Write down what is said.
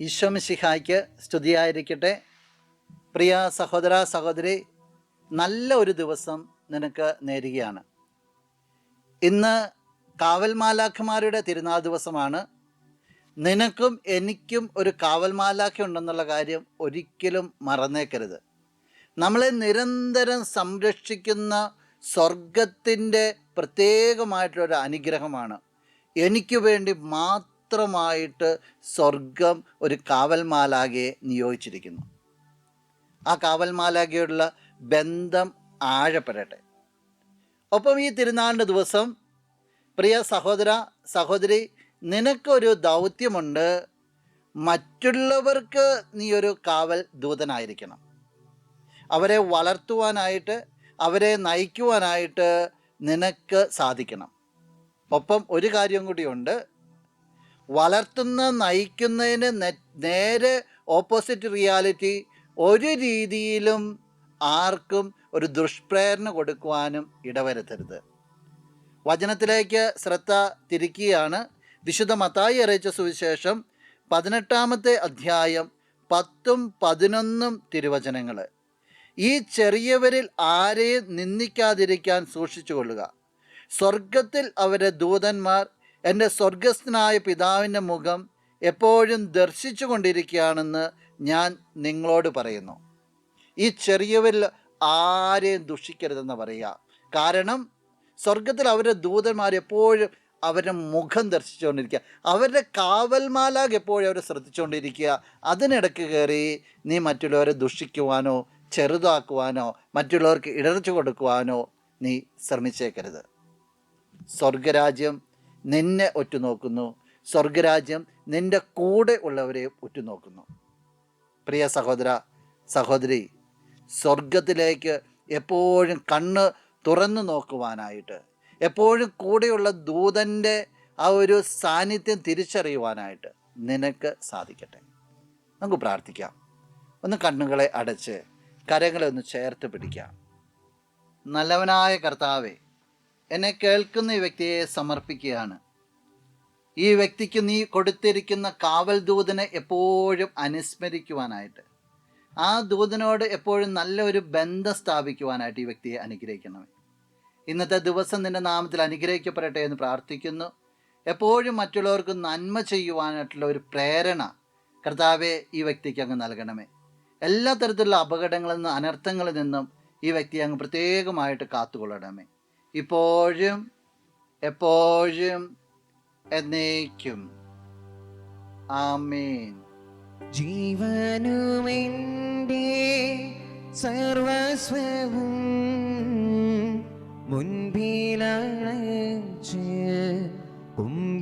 ഈശോമിശിഹായ്ക്ക് സ്തുതിയായിരിക്കട്ടെ. പ്രിയ സഹോദര സഹോദരി നല്ല ഒരു ദിവസം നിനക്ക് നേരുകയാണ്. ഇന്ന് കാവൽ മാലാഖമാരുടെ തിരുനാൾ ദിവസമാണ്. നിനക്കും എനിക്കും ഒരു കാവൽ മാലാഖ ഉണ്ടെന്നുള്ള കാര്യം ഒരിക്കലും മറന്നേക്കരുത്. നമ്മളെ നിരന്തരം സംരക്ഷിക്കുന്ന സ്വർഗത്തിന്റെ പ്രത്യേകമായിട്ടുള്ളൊരു അനുഗ്രഹമാണ്. എനിക്ക് വേണ്ടി മാത്രമായിട്ട് സ്വർഗം ഒരു കാവൽമാലാകയെ നിയോഗിച്ചിരിക്കുന്നു. ആ കാവൽമാലാകയോടുള്ള ബന്ധം ആഴപ്പെടട്ടെ. ഒപ്പം ഈ തിരുനാളിന്റെ ദിവസം പ്രിയ സഹോദര സഹോദരി നിനക്കൊരു ദൗത്യമുണ്ട്. മറ്റുള്ളവർക്ക് നീ ഒരു കാവൽ ദൂതനായിരിക്കണം. അവരെ വളർത്തുവാനായിട്ട് അവരെ നയിക്കുവാനായിട്ട് നിനക്ക് സാധിക്കണം. ഒപ്പം ഒരു കാര്യം കൂടിയുണ്ട്. വളർത്തുന്ന നയിക്കുന്നതിന് നേരെ ഓപ്പോസിറ്റ് റിയാലിറ്റി ഒരു രീതിയിലും ആർക്കും ഒരു ദുഷ്പ്രേരണ കൊടുക്കുവാനും ഇടവരുത്തരുത്. വചനത്തിലേക്ക് ശ്രദ്ധ തിരിക്കുകയാണ്. വിശുദ്ധ മത്തായി അറിയിച്ച സുവിശേഷം പതിനെട്ടാമത്തെ അധ്യായം പത്തും പതിനൊന്നും തിരുവചനങ്ങൾ ഈ ചെറിയവരിൽ ആരെയും നിന്ദിക്കാതിരിക്കാൻ സൂക്ഷിച്ചു കൊള്ളുക സ്വർഗത്തിൽ അവരെ ദൂതന്മാർ എന്റെ സ്വർഗസ്ഥനായ പിതാവിന്റെ മുഖം എപ്പോഴും ദർശിച്ചു കൊണ്ടിരിക്കുകയാണെന്ന് ഞാൻ നിങ്ങളോട് പറയുന്നു. ഈ ചെറിയവരിൽ ആരെയും ദുഷിക്കരുതെന്ന് പറയുക. കാരണം സ്വർഗത്തിൽ അവരുടെ ദൂതന്മാർ എപ്പോഴും അവരുടെ മുഖം ദർശിച്ചുകൊണ്ടിരിക്കുക. അവരുടെ കാവൽമാലാഗ് എപ്പോഴും അവരെ ശ്രദ്ധിച്ചുകൊണ്ടിരിക്കുക. അതിനിടയ്ക്ക് കയറി നീ മറ്റുള്ളവരെ ദുഷിക്കുവാനോ ചെറുതാക്കുവാനോ മറ്റുള്ളവർക്ക് ഇടർച്ചു കൊടുക്കുവാനോ നീ ശ്രമിച്ചേക്കരുത്. സ്വർഗരാജ്യം നിന്നെ ഒറ്റുനോക്കുന്നു. സ്വർഗരാജ്യം നിന്റെ കൂടെ ഉള്ളവരെ ഉറ്റുനോക്കുന്നു പ്രിയ സഹോദര സഹോദരി സ്വർഗത്തിലേക്ക് എപ്പോഴും കണ്ണ് തുറന്നു നോക്കുവാനായിട്ട് എപ്പോഴും കൂടെയുള്ള ദൂതന്റെ ആ ഒരു സാന്നിധ്യം തിരിച്ചറിയുവാനായിട്ട് നിനക്ക് സാധിക്കട്ടെ. നമുക്ക് പ്രാർത്ഥിക്കാം. ഒന്ന് കണ്ണുകളെ അടച്ച് കരങ്ങളെ ഒന്ന് ചേർത്ത് പിടിക്കാം. നല്ലവനായ കർത്താവെ എന്നെ കേൾക്കുന്ന ഈ വ്യക്തിയെ സമർപ്പിക്കുകയാണ്. ഈ വ്യക്തിക്ക് നീ കൊടുത്തിരിക്കുന്ന കാവൽ ദൂതനെ എപ്പോഴും അനുസ്മരിക്കുവാനായിട്ട് ആ ദൂതനോട് എപ്പോഴും നല്ല ഒരു ബന്ധം സ്ഥാപിക്കുവാനായിട്ട് ഈ വ്യക്തിയെ അനുഗ്രഹിക്കണമേ. ഇന്നത്തെ ദിവസം നിന്റെ നാമത്തിൽ അനുഗ്രഹിക്കപ്പെടട്ടെ എന്ന് പ്രാർത്ഥിക്കുന്നു. എപ്പോഴും മറ്റുള്ളവർക്ക് നന്മ ചെയ്യുവാനായിട്ടുള്ള ഒരു പ്രേരണ കർത്താവെ ഈ വ്യക്തിക്ക് അങ്ങ് നൽകണമേ. എല്ലാ തരത്തിലുള്ള അപകടങ്ങളിൽ നിന്നും അനർത്ഥങ്ങളിൽ നിന്നും ഈ വ്യക്തിയെ അങ്ങ് പ്രത്യേകമായിട്ട് കാത്തുകൊള്ളണമേ. ഇപ്പോഴും എപ്പോഴും എന്നേക്കും. ആമേൻ. ജീവനുമെന്റെ സർവസ്വവും മുൻപിലണച്ച് കുമ്പിടുന്നു